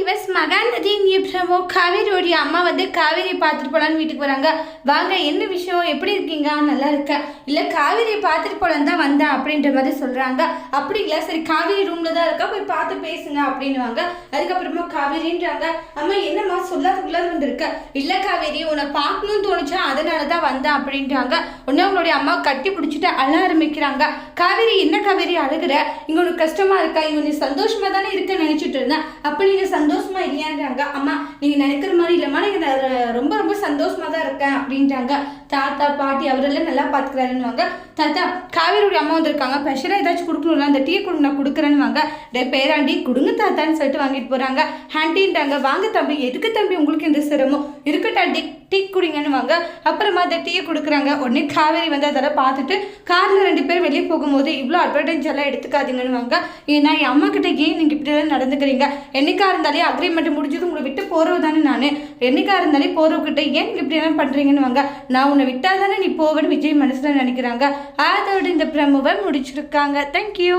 Viewers Mahanadi நியப்ரமோ காவேரியோடைய அம்மா வந்து காவேரி பார்த்துட்டு போலான்னு வீட்டுக்கு வராங்க. வாங்க என்ன விஷயம்? எப்படி இருக்கீங்க? நல்லா இருக்கேன் இல்லை காவேரியை பார்த்துட்டு போலான்னு தான் வந்தேன் அப்படின்ற மாதிரி சொல்கிறாங்க அப்படிங்களா? சரி காவேரி ரூமில் தான் இருக்கா? போய் பார்த்து பேசுங்க அப்படின்னுவாங்க. அதுக்கப்புறமா காவேரின்றாங்க அம்மா என்னம்மா? சொல்லாதுக்குள்ளாது வந்திருக்க. இல்லை காவேரி உன்னை பார்க்கணும்னு தோணுச்சா? அதனால தான் வந்தேன் அப்படின்றாங்க. உடனே அவங்களுடைய அம்மா கட்டி பிடிச்சிட்டு அழ ஆரம்பிக்கிறாங்க. காவேரி என்ன காவேரி அழுகுற? இங்கே உனக்கு கஷ்டமா இருக்கா? இங்கே நீ சந்தோஷமா தானே இருக்க நினைச்சிட்டு இருந்தேன் அப்போ நீங்கள் சந்தோஷமா இல்லையான்றாங்க. அம்மா நீங்க நினைக்கிற மாதிரி இல்லைம்மா நீங்க ரொம்ப ரொம்ப சந்தோஷமா தான் இருக்கேன் அப்படின்றாங்க. தாத்தா பாட்டி அவரெல்லாம் நல்லா பார்த்துக்கிறாருன்னுவாங்க தாத்தா காவேரியுடைய அம்மா வந்திருக்காங்க. ஸ்பெஷலாக ஏதாச்சும் கொடுக்கணும்ல அந்த டீ கொடுங்க நான் கொடுக்குறேன்னு வாங்க டே பேராண்டி கொடுங்க தாத்தான்னு சொல்லிட்டு வாங்கிட்டு போறாங்க. ஹாண்டின்றாங்க வாங்க தம்பி எதுக்கு தம்பி உங்களுக்கு இந்த சிரமம்? இருக்கு இருக்கட்டும் டீ டீ குடிங்கன்னு வாங்க அப்புறமா அந்த டீயை கொடுக்குறாங்க. உடனே காவேரி வந்து அதெல்லாம் பார்த்துட்டு காரில் ரெண்டு பேர் வெளியே போகும்போது இவ்வளோ அட்வர்டைஸ் எல்லாம் எடுத்துக்காதீங்கன்னு வாங்க ஏன்னா என் அம்மா கிட்ட ஏன் நீங்கள் இப்படிலாம் நடந்துக்கிறீங்க? என்னைக்கா இருந்தாலே அக்ரிமெண்ட் முடிஞ்சது உங்களை விட்டு போகிறது தானே நான். என்னைக்கா இருந்தாலே போகிறவங்கிட்ட ஏன் நீங்கள் இப்படியெல்லாம் பண்ணுறீங்கன்னு வாங்க நான் உன்னை விட்டால் தானே நீ போவேன்னு விஜய் மனசில் நினைக்கிறாங்க. அதோட இந்த பிரமுவை முடிச்சிருக்காங்க. தேங்க்யூ